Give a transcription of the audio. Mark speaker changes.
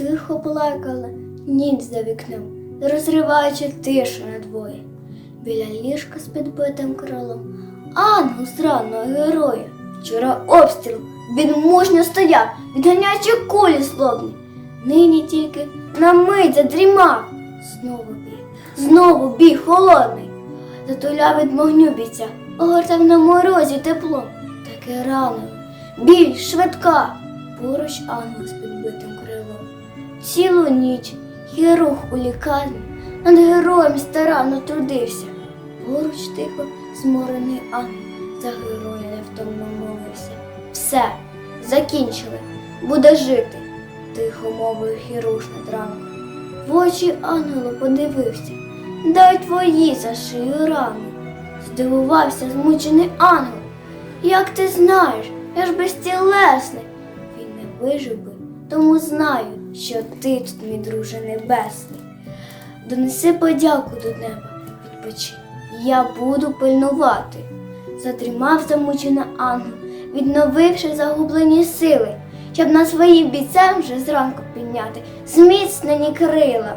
Speaker 1: Тихо плакала ніч за вікном, розриваючи тишу надвоє. Біля ліжка з підбитим крилом, ангел зранного героя. Вчора обстріл, він мужньо стояв, відганяючи кулі злобні. Нині тільки на мить задрімав. Знову біг, знову біг холодний. Затуляв від вогню бійця, огортав на морозі теплом. Таке ранило, біль швидка, поруч ангел з підбитим. Цілу ніч хірург у лікарні над героєм старанно трудився. Поруч тихо зморений ангел за героя невтомно молився. Все, закінчили, буде жити, тихо мовив хірург над ранком. В очі ангелу подивився, дай твої за шию рани. Здивувався змучений ангел. Як ти знаєш, я ж безтілесний. Він не вижив би, тому знаю, що ти тут, мій друже небесний. Донеси подяку до неба, відпочи, я буду пильнувати. Затримав замучений ангел, відновивши загублені сили, щоб на своїм бійцям вже зранку підняти зміцнені крила.